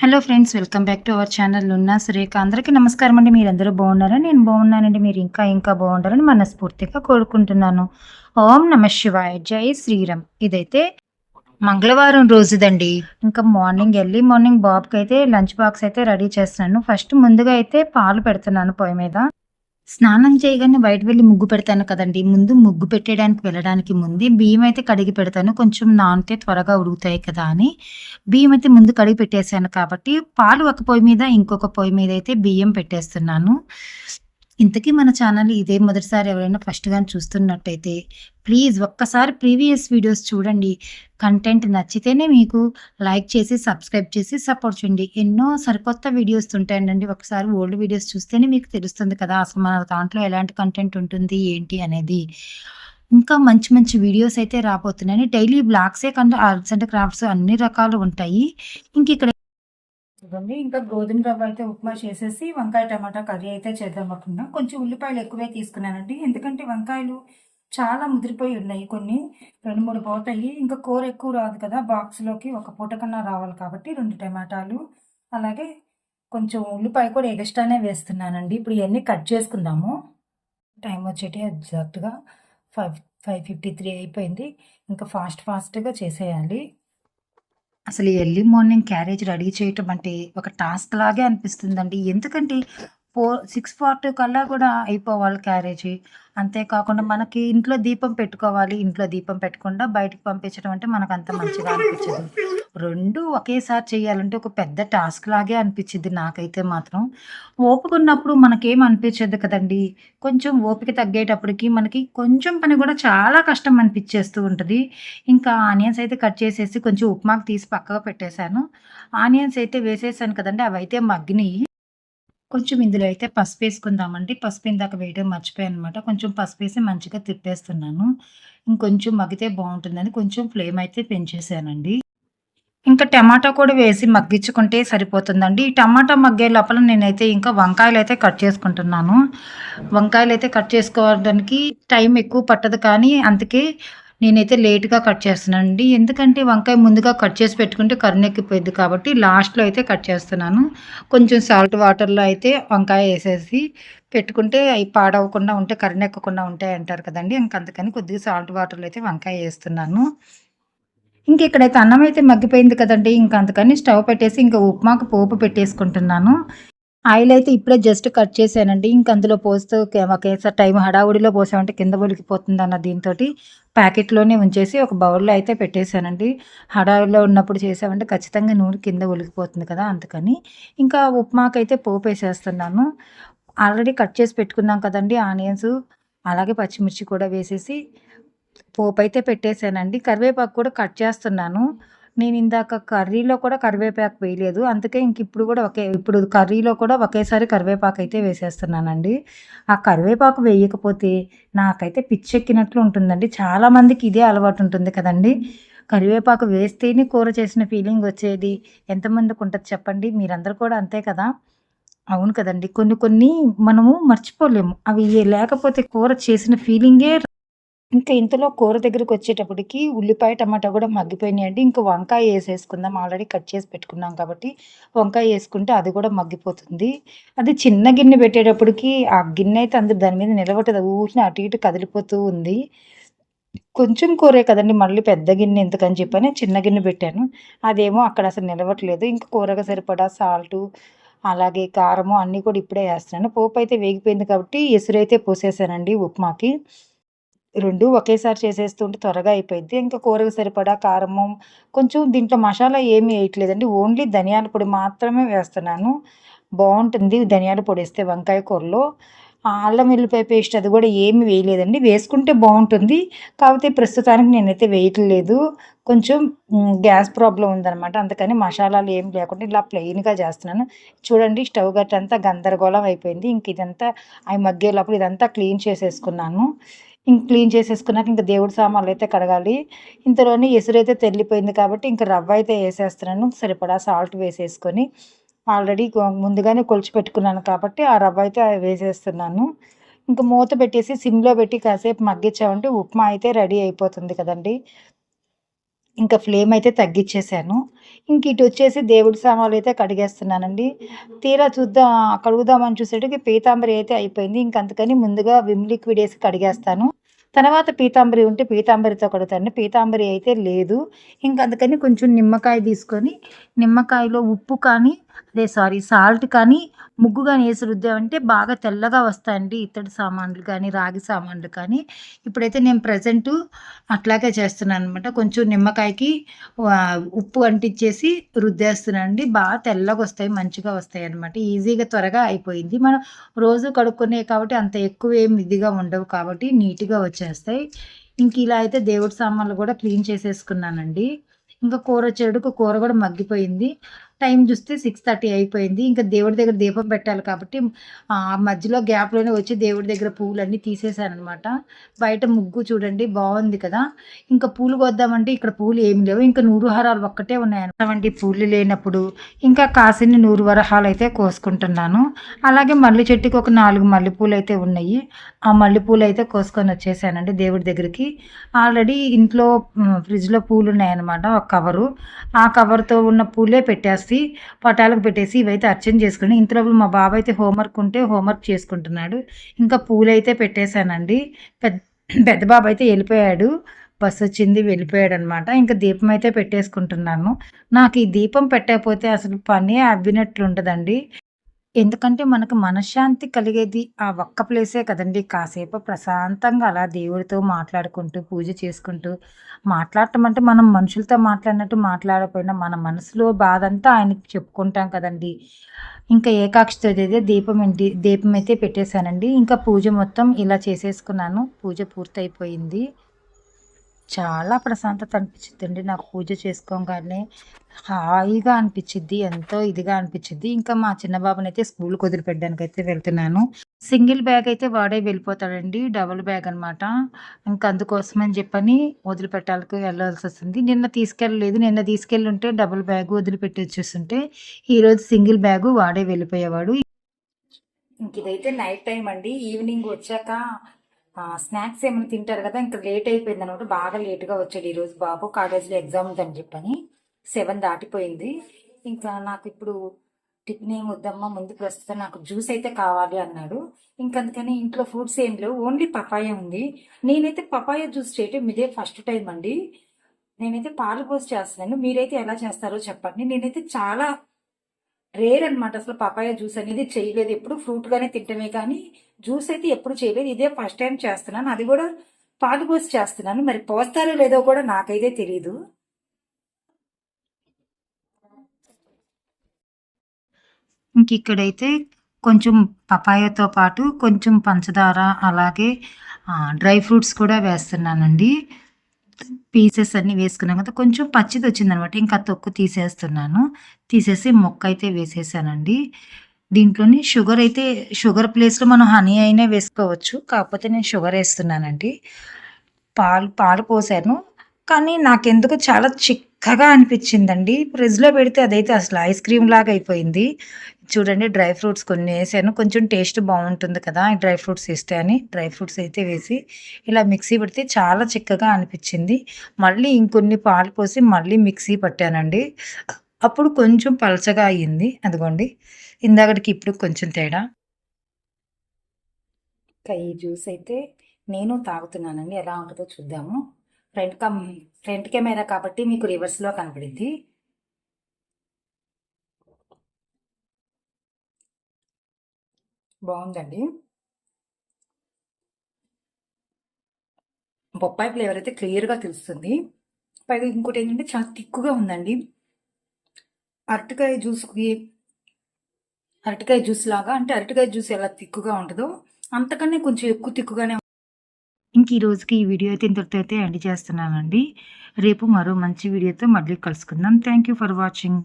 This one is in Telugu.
Hello friends welcome back to our channel ఉన్న సురేఖ అందరికీ నమస్కారం అండి. మీరందరూ బాగున్నారా? నేను బాగున్నానండి. మీరు ఇంకా ఇంకా బాగుండాలని మనస్ఫూర్తిగా కోరుకుంటున్నాను. ఓం నమ శివాయ. జై శ్రీరామ్. ఇదైతే మంగళవారం రోజుదండి. ఇంకా మార్నింగ్ ఎర్లీ మార్నింగ్ బాబుకి అయితే లంచ్ బాక్స్ అయితే రెడీ చేస్తున్నాను. ఫస్ట్ ముందుగా అయితే పాలు పెడుతున్నాను పొయ్యి మీద. స్నానం చేయగానే బయట వెళ్ళి ముగ్గు పెడతాను కదండి. ముందు ముగ్గు పెట్టేయడానికి వెళ్ళడానికి ముందే బియ్యం అయితే కడిగి పెడతాను. కొంచెం నానితే త్వరగా ఉడుకుతాయి కదా అని. బియ్యం అయితే ముందు కడిగి పెట్టేశాను కాబట్టి పాలు ఒక పొయ్యి మీద ఇంకొక పొయ్యి మీద అయితే బియ్యం పెట్టేస్తున్నాను. ఇంతకీ మన ఛానల్ ఇదే మొదటిసారి ఎవరైనా ఫస్ట్ కానీ చూస్తున్నట్టయితే ప్లీజ్ ఒక్కసారి ప్రీవియస్ వీడియోస్ చూడండి. కంటెంట్ నచ్చితేనే మీకు లైక్ చేసి సబ్స్క్రైబ్ చేసి సపోర్ట్ చేయండి. ఎన్నో సరికొత్త వీడియోస్ ఉంటాయండి. ఒకసారి ఓల్డ్ వీడియోస్ చూస్తేనే మీకు తెలుస్తుంది కదా అసలు మన దాంట్లో ఎలాంటి కంటెంట్ ఉంటుంది ఏంటి అనేది. ఇంకా మంచి మంచి వీడియోస్ అయితే రాబోతున్నాయి. డైలీ బ్లాగ్సే కంటే ఆర్ట్స్ అండ్ క్రాఫ్ట్స్ అన్ని రకాలు ఉంటాయి. ఇంక ఇక్కడ ఇవ్వండి ఇంకా గోధుమ రవ్వ అయితే ఉప్మా చేసేసి వంకాయ టమాటా కర్రీ అయితే చేద్దాం అనుకున్నా కొంచెం ఉల్లిపాయలు ఎక్కువే తీసుకున్నానండి. ఎందుకంటే వంకాయలు చాలా ముదిరిపోయి ఉన్నాయి కొన్ని. రెండు మూడు పోతాయి. ఇంకా కూర ఎక్కువ రాదు కదా. బాక్స్లోకి ఒక పూట కన్నా రావాలి కాబట్టి రెండు టమాటాలు. అలాగే కొంచెం ఉల్లిపాయ కూడా ఎగస్ట్రానే వేస్తున్నానండి. ఇప్పుడు ఇవన్నీ కట్ చేసుకుందాము. టైం వచ్చేటి ఎగ్జాక్ట్గా ఫైవ్ ఫైవ్ ఫిఫ్టీ త్రీ అయిపోయింది. ఇంకా ఫాస్ట్ ఫాస్ట్గా చేసేయాలి. అసలు ఎర్లీ మార్నింగ్ క్యారేజ్ రెడీ చేయటం అంటే ఒక టాస్క్ లాగే అనిపిస్తుందండి. ఎందుకంటే ఫోర్ సిక్స్ ఫార్టీ కల్లా కూడా అయిపోవాలి క్యారేజీ. అంతేకాకుండా మనకి ఇంట్లో దీపం పెట్టుకోవాలి. ఇంట్లో దీపం పెట్టకుండా బయటకు పంపించడం అంటే మనకు అంత మంచిగా అనిపించదు. రెండు ఒకేసారి చేయాలంటే ఒక పెద్ద టాస్క్ లాగే అనిపించింది నాకైతే మాత్రం. ఓపిక ఉన్నప్పుడు మనకేం అనిపించదు కదండి? కొంచెం ఓపిక తగ్గేటప్పటికి మనకి కొంచెం పని కూడా చాలా కష్టం అనిపించేస్తూ ఉంటుంది. ఇంకా ఆనియన్స్ అయితే కట్ చేసేసి కొంచెం ఉప్మాకు తీసి పక్కగా పెట్టేశాను. ఆనియన్స్ అయితే వేసేసాను కదండి అవి అయితే మగ్గినాయి. కొంచెం ఇందులో అయితే పసుపు వేసుకుందామండి. పసుపు ఇందాక వేయడం మర్చిపోయాను అనమాట కొంచెం పసుపు వేసి మంచిగా తిప్పేస్తున్నాను. ఇంకొంచెం మగ్గితే బాగుంటుందని కొంచెం ఫ్లేమ్ అయితే పెంచేసానండి ఇంకా టమాటా కూడా వేసి మగ్గించుకుంటే సరిపోతుందండి. ఈ టమాటా మగ్గే లోపల నేనైతే ఇంకా వంకాయలు అయితే కట్ చేసుకుంటున్నాను. వంకాయలు అయితే కట్ చేసుకోవడానికి టైం ఎక్కువ పట్టదు కానీ అందుకే నేనైతే లేట్గా కట్ చేస్తున్నానండి. ఎందుకంటే వంకాయ ముందుగా కట్ చేసి పెట్టుకుంటే కరుణెక్కిపోయింది కాబట్టి లాస్ట్లో అయితే కట్ చేస్తున్నాను. కొంచెం సాల్ట్ వాటర్లో అయితే వంకాయ వేసేసి పెట్టుకుంటే అవి పాడవకుండా ఉంటే కరుణెక్కకుండా ఉంటాయి అంటారు కదండి. ఇంకా అందుకని కొద్దిగా సాల్ట్ వాటర్లో అయితే వంకాయ వేస్తున్నాను. ఇంక ఇక్కడైతే అన్నం అయితే మగ్గిపోయింది కదండి. ఇంక అందుకని స్టవ్ పెట్టేసి ఇంకా ఉప్మాకు పోపు పెట్టేసుకుంటున్నాను. ఆయిల్ అయితే ఇప్పుడే జస్ట్ కట్ చేశానండి. ఇంక అందులో పోస్తూ ఒకేసారి టైం హడావుడిలో పోసామంటే కింద ఒలికిపోతుంది అన్న దీంతో ప్యాకెట్లోనే ఉంచేసి ఒక బౌల్లో అయితే పెట్టేశానండి. హడావుడిలో ఉన్నప్పుడు చేసామంటే ఖచ్చితంగా నూనె కింద ఒలికిపోతుంది కదా అందుకని ఇంకా ఉప్మాకైతే పోపు వేసేస్తున్నాను. ఆల్రెడీ కట్ చేసి పెట్టుకున్నాం కదండి. ఆనియన్స్ అలాగే పచ్చిమిర్చి కూడా వేసేసి పోపు అయితే పెట్టేశానండి. కరివేపాకు కూడా కట్ చేస్తున్నాను. నేను ఇందాక కర్రీలో కూడా కరివేపాకు వేయలేదు. అందుకే ఇంక ఇప్పుడు కూడా ఒకే ఇప్పుడు కర్రీలో కూడా ఒకేసారి కరివేపాకు అయితే వేసేస్తున్నానండి. ఆ కరివేపాకు వేయకపోతే నాకైతే పిచ్చెక్కినట్లు ఉంటుందండి. చాలామందికి ఇదే అలవాటు ఉంటుంది కదండి. కరివేపాకు వేస్తేనే కూర చేసిన ఫీలింగ్ వచ్చేది. ఎంతమందికి ఉంటుంది చెప్పండి. మీరందరూ కూడా అంతే కదా? అవును కదండి. కొన్ని కొన్ని మనము మర్చిపోలేము. అవి లేకపోతే కూర చేసిన ఫీలింగే ఇంకా ఇంతలో కూర దగ్గరికి వచ్చేటప్పటికి ఉల్లిపాయ టమాటా కూడా మగ్గిపోయినాయండి. ఇంకా వంకాయ వేసేసుకుందాం. ఆల్రెడీ కట్ చేసి పెట్టుకున్నాం కాబట్టి వంకాయ వేసుకుంటే అది కూడా మగ్గిపోతుంది. అది చిన్న గిన్నె పెట్టేటప్పటికి ఆ గిన్నె అయితే అందరు దాని మీద నిలబట్టదు ఊరిని అటు ఇటు కదిలిపోతూ ఉంది. కొంచెం కూరే కదండి. మళ్ళీ పెద్ద గిన్నె ఎందుకని చెప్పని చిన్న గిన్నె పెట్టాను. అదేమో అక్కడ అసలు నిలవట్లేదు ఇంకా కూరగా సరిపడా సాల్టు అలాగే కారము అన్నీ కూడా ఇప్పుడే వేస్తున్నాను. పోపు అయితే వేగిపోయింది కాబట్టి ఎసురైతే పోసేసానండి ఉప్మాకి. రెండు ఒకేసారి చేసేస్తుంటే త్వరగా అయిపోయింది ఇంకా కూరకు సరిపడా కారము కొంచెం దీంట్లో మసాలా ఏమీ వేయట్లేదండి. ఓన్లీ ధనియాల పొడి మాత్రమే వేస్తున్నాను. బాగుంటుంది ధనియాల పొడి వేస్తే వంకాయ కూరలో. అల్లం వెల్లిపాయ పేస్ట్ అది కూడా ఏమి వేయలేదండి. వేసుకుంటే బాగుంటుంది కాకపోతే ప్రస్తుతానికి నేనైతే వేయట్లేదు. కొంచెం గ్యాస్ ప్రాబ్లం ఉందనమాట అందుకని మసాలాలు ఏం లేకుండా ఇలా ప్లెయిన్గా చేస్తున్నాను. చూడండి స్టవ్ గట్టంతా గందరగోళం అయిపోయింది. ఇంక ఇదంతా అవి మగ్గేటప్పుడు ఇదంతా క్లీన్ చేసేసుకున్నాను. ఇంక క్లీన్ చేసేసుకున్నాక ఇంకా దేవుడి సామాన్లు అయితే కడగాలి. ఇంతలోనే ఎసురైతే తెల్లిపోయింది కాబట్టి ఇంకా రవ్వ అయితే వేసేస్తున్నాను. సరిపడా సాల్ట్ వేసేసుకొని ఆల్రెడీ ముందుగానే కొలిచి పెట్టుకున్నాను కాబట్టి ఆ రవ్వ అయితే వేసేస్తున్నాను. ఇంకా మూత పెట్టేసి సిమ్లో పెట్టి కాసేపు మగ్గించామంటే ఉప్మా అయితే రెడీ అయిపోతుంది కదండి. ఇంకా ఫ్లేమ్ అయితే తగ్గించేశాను ఇంక ఇటు వచ్చేసి దేవుడి సామాన్లు అయితే కడిగేస్తున్నానండి. తీరా చూద్దాం కడుగుదామని చూసేటికి పీతాంబరి అయితే అయిపోయింది. ఇంక అందుకని ముందుగా విమ్ లిక్విడ్ వేసి కడిగేస్తాను. తర్వాత పీతాంబరి ఉంటే పీతాంబరితో కడుగుతాను పీతాంబరి అయితే లేదు. ఇంక అందుకని కొంచెం నిమ్మకాయ తీసుకొని నిమ్మకాయలో ఉప్పు కానీ అదే సారీ సాల్ట్ కానీ ముగ్గు కానీ వేసి రుద్దామంటే బాగా తెల్లగా వస్తాయండి ఇత్తడి సామాన్లు కానీ రాగి సామాన్లు కానీ. ఇప్పుడైతే నేను ప్రజెంటు అట్లాగే చేస్తున్నాను అనమాట కొంచెం నిమ్మకాయకి ఉప్పు అంటించేసి రుద్దేస్తున్నానండి. బాగా తెల్లగా వస్తాయి మంచిగా వస్తాయి అనమాట ఈజీగా త్వరగా అయిపోయింది. మనం రోజు కడుక్కునే కాబట్టి అంత ఎక్కువ ఏం ఇదిగా ఉండవు కాబట్టి నీట్గా వచ్చేస్తాయి. ఇంక ఇలా అయితే దేవుడి సామాన్లు కూడా క్లీన్ చేసేసుకున్నానండి. ఇంకా కూర చెడుకు కూర కూడా మగ్గిపోయింది. టైం చూస్తే సిక్స్ థర్టీ అయిపోయింది. ఇంకా దేవుడి దగ్గర దీపం పెట్టాలి కాబట్టి ఆ మధ్యలో గ్యాప్లోనే వచ్చి దేవుడి దగ్గర పూలన్నీ తీసేసాను అనమాట బయట ముగ్గు చూడండి బాగుంది కదా. ఇంకా పూలు కొద్దామంటే ఇక్కడ పూలు ఏమి లేవు. ఇంకా నూరు హారాలు ఒక్కటే ఉన్నాయి పూలు లేనప్పుడు ఇంకా కాసిని నూరు వరహాలు అయితే కోసుకుంటున్నాను. అలాగే మల్లె చెట్టుకి ఒక నాలుగు మల్లెపూలు అయితే ఉన్నాయి. ఆ మల్లెపూలు అయితే కోసుకొని వచ్చేసానండి దేవుడి దగ్గరికి. ఆల్రెడీ ఇంట్లో ఫ్రిడ్జ్లో పూలు ఉన్నాయన్నమాట ఒక కవరు. ఆ కవర్తో ఉన్న పూలే చేసి పటాలకు పెట్టేసి ఇవైతే అర్చన చేసుకుని ఇంతలో మా బాబు అయితే హోంవర్క్ ఉంటే హోంవర్క్ చేసుకుంటున్నాడు. ఇంకా పూలు అయితే పెట్టేశానండి. పెద్ద పెద్ద బాబు అయితే వెళ్ళిపోయాడు. బస్సు వచ్చింది వెళ్ళిపోయాడు అనమాట ఇంకా దీపం అయితే పెట్టేసుకుంటున్నాను. నాకు ఈ దీపం పెట్టకపోతే అసలు పని అవ్వినట్లు ఉంటుందండి ఎందుకంటే మనకు మనశ్శాంతి కలిగేది ఆ ఒక్క ప్లేసే కదండి. కాసేపు ప్రశాంతంగా అలా దేవుడితో మాట్లాడుకుంటూ పూజ చేసుకుంటూ మాట్లాడటం అంటే మనం మనుషులతో మాట్లాడినట్టు మాట్లాడకపోయినా మన మనసులో బాధ అంతా ఆయనకి చెప్పుకుంటాం కదండి. ఇంకా ఏకాక్షితో అయితే దీపం ఇంటి దీపం అయితే పెట్టేశానండి. ఇంకా పూజ మొత్తం ఇలా చేసేసుకున్నాను. పూజ పూర్తయిపోయింది. చాలా ప్రశాంతత అనిపించిద్దండి నాకు పూజ చేసుకోగానే. హాయిగా అనిపించిద్ది ఎంతో ఇదిగా అనిపించిద్ది. ఇంకా మా చిన్న బాబుని అయితే స్కూల్కి వదిలిపెట్టడానికి అయితే వెళ్తున్నాను. సింగిల్ బ్యాగ్ అయితే వాడే వెళ్ళిపోతాడండి డబుల్ బ్యాగ్ అనమాట ఇంకా అందుకోసమని చెప్పని వదిలిపెట్టాలకు వెళ్ళాల్సి వస్తుంది. నిన్న తీసుకెళ్ళలేదు. నిన్న తీసుకెళ్ళి ఉంటే డబుల్ బ్యాగ్ వదిలిపెట్టి వచ్చేస్తుంటే ఈరోజు సింగిల్ బ్యాగు వాడే వెళ్ళిపోయేవాడు. ఇంక ఇదైతే నైట్ టైం అండి. ఈవినింగ్ వచ్చాక స్నాక్స్ ఏమైనా తింటారు కదా ఇంకా లేట్ అయిపోయింది అనమాట బాగా లేట్గా వచ్చాడు ఈరోజు బాబు. కాలేజీలో ఎగ్జామ్ ఉందని చెప్పని సెవెన్ దాటిపోయింది. ఇంకా నాకు ఇప్పుడు టిఫిన్ ఏం వద్దమ్మా ముందు ప్రస్తుతం నాకు జ్యూస్ అయితే కావాలి అన్నాడు. ఇంకా అందుకని ఇంట్లో ఫ్రూట్స్ ఏం లేవు ఓన్లీ పపాయ ఉంది. నేనైతే పపాయ జ్యూస్ చేయటం ఇదే ఫస్ట్ టైం అండి. నేనైతే పాలు పోసి చేస్తున్నాను. మీరైతే ఎలా చేస్తారో చెప్పండి. నేనైతే చాలా రేర్ అనమాట అసలు పపాయ జ్యూస్ అనేది చేయలేదు. ఎప్పుడు ఫ్రూట్ గానే తింటమే కానీ జ్యూస్ అయితే ఎప్పుడు చేయలేదు. ఇదే ఫస్ట్ టైం చేస్తున్నాను. అది కూడా పాలు పోసి చేస్తున్నాను. మరి పోస్తారో లేదో కూడా నాకైతే తెలియదు ఇంక ఇక్కడైతే కొంచెం పపాయతో పాటు కొంచెం పంచదార అలాగే డ్రై ఫ్రూట్స్ కూడా వేస్తున్నానండి. పీసెస్ అన్నీ వేసుకున్నాం కదా కొంచెం పచ్చిది వచ్చిందనమాట. ఇంకా తొక్కు తీసేస్తున్నాను. తీసేసి మొక్క అయితే వేసేసానండి. దీంట్లోని షుగర్ అయితే షుగర్ ప్లేస్లో మనం హనీ అయినా వేసుకోవచ్చు. కాకపోతే నేను షుగర్ వేస్తున్నానండి. పాలు పాలు పోసాను. కానీ నాకెందుకు చాలా చిక్ చక్కగా అనిపించిందండి. ఫ్రిడ్జ్లో పెడితే అదైతే అసలు ఐస్ క్రీమ్ లాగా అయిపోయింది. చూడండి డ్రై ఫ్రూట్స్ కొన్ని వేసాను. కొంచెం టేస్ట్ బాగుంటుంది కదా ఈ డ్రై ఫ్రూట్స్ వేస్తే అని. డ్రై ఫ్రూట్స్ అయితే వేసి ఇలా మిక్సీ పెడితే చాలా చిక్కగా అనిపించింది. మళ్ళీ ఇంకొన్ని పాలు పోసి మళ్ళీ మిక్సీ పట్టానండి. అప్పుడు కొంచెం పలచగా అయ్యింది. అదిగోండి ఇందాకటికి ఇప్పుడు కొంచెం తేడా. ఇంకా ఈ జ్యూస్ అయితే నేను తాగుతున్నానండి. ఎలా ఉంటుందో చూద్దాము. ఫ్రంట్ కమ్ ఫ్రంట్ కెమెరా కాబట్టి మీకు రివర్స్లో కనపడింది బాగుందండి. బొప్పాయి ఫ్లేవర్ అయితే క్లియర్గా తెలుస్తుంది. పైగా ఇంకోటి ఏంటంటే చాలా తిక్కుగా ఉందండి. అరటికాయ జ్యూస్కి అరటికాయ జ్యూస్ లాగా అంటే అరటికాయ జ్యూస్ ఎలా తిక్కుగా ఉంటుందో అంతకన్నా కొంచెం ఎక్కువ తిక్కుగానే ఇంక ఈ రోజుకి ఈ వీడియో అయితే ఇంతటితో అయితే ఎండ్ చేస్తున్నానండి. రేపు మరో మంచి వీడియోతో మళ్ళీ కలుసుకుందాం. Thank you for watching